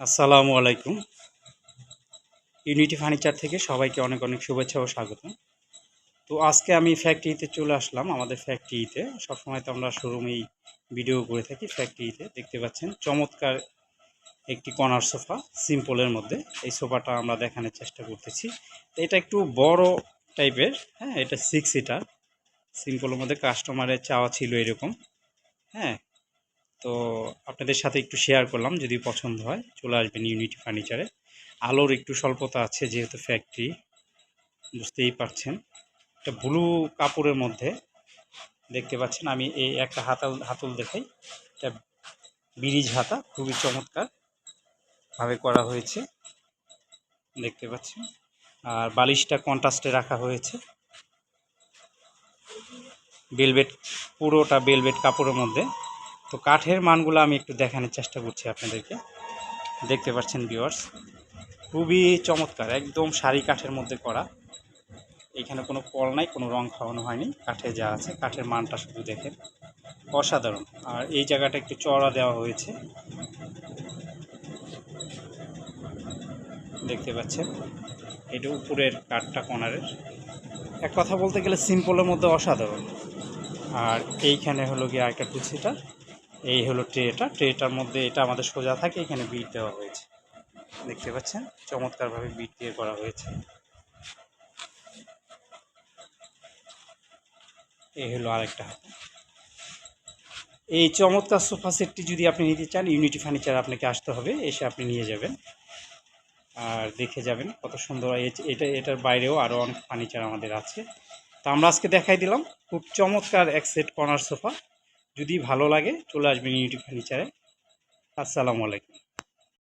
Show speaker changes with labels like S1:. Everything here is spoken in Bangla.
S1: আসসালামু আলাইকুম। ইউনিটি ফার্নিচার থেকে সবাইকে অনেক অনেক শুভেচ্ছা ও স্বাগত তো আজকে আমি ফ্যাক্টরিতে চলে আসলাম, আমাদের ফ্যাক্টরিতে সবসময় তো আমরা শোরুমেই ভিডিও করে থাকি ফ্যাক্টরিতে দেখতে পাচ্ছেন, চমৎকার একটি কর্নার সোফা সিম্পলের মধ্যে। এই সোফাটা আমরা দেখানোর চেষ্টা করতেছি। এটা একটু বড় টাইপের হ্যাঁ এটা সিক্স সিটার সিম্পলের মধ্যে কাস্টমারের চাওয়া ছিল এরকম হ্যাঁ। তো আপনাদের সাথে একটু শেয়ার করলাম, যদি পছন্দ হয়, চলে আসবেন ইউনিটি ফার্নিচারে আলোর একটু স্বল্পতা আছে যেহেতু ফ্যাক্টরি বুঝতেই পারছেন। এটা ব্লু কাপড়ের মধ্যে দেখতে পাচ্ছেন, আমি এই একটা হাতাল, হাতল দেখাই। এটা ব্রিজ হাতা, খুবই চমৎকার ভাবে করা হয়েছে। দেখতে পাচ্ছেন। আর বালিশটা কন্ট্রাস্টে রাখা হয়েছে। বেলভেট পুরোটা বেলভেট কাপড়ের মধ্যে। তো কাঠের মানগুলো আমি একটু দেখানোর চেষ্টা করছি আপনাদেরকে। দেখতে পাচ্ছেন ভিউয়ার্স খুবই চমৎকার, একদম শাড়ি কাঠের মধ্যে করা। এখানে কোনো কল নাই, কোনো রং খাওয়ানো হয়নি, কাঠে যা আছে, কাঠের মানটা শুধু দেখেন। অসাধারণ। আর এই জায়গাটা একটু চড়া দেওয়া হয়েছে। দেখতে পাচ্ছেন, এটা উপরের কাঠটা কনারের। এক কথা বলতে গেলে সিম্পলের মধ্যে অসাধারণ। আর এইখানে হলো গিয়ে আরেকটা টু সিটার এই হলো ট্রেটা। ট্রেটার মধ্যে এটা আমাদের সোজা থাকে, এখানে বিট দেওয়া হয়েছে। দেখতে পাচ্ছেন? চমৎকারভাবে বিট দিয়ে করা হয়েছে। এই হলো আরেকটা হাতা। এই চমৎকার সোফা সেটটি যদি আপনি নিতে চান ইউনিটি ফার্নিচার আপনাকে আসতে হবে, এসে আপনি নিয়ে যাবেন। আর দেখে যাবেন কত সুন্দর। এটা, এটার বাইরেও আরও অনেক ফার্নিচার আমাদের আছে। তো আমরা আজকে দেখাই দিলাম। খুব চমৎকার এক সেট কর্নার সোফা। যদি ভালো লাগে চলে আসবেন ইউটিউব ফার্নিচারে আসসালামু আলাইকুম।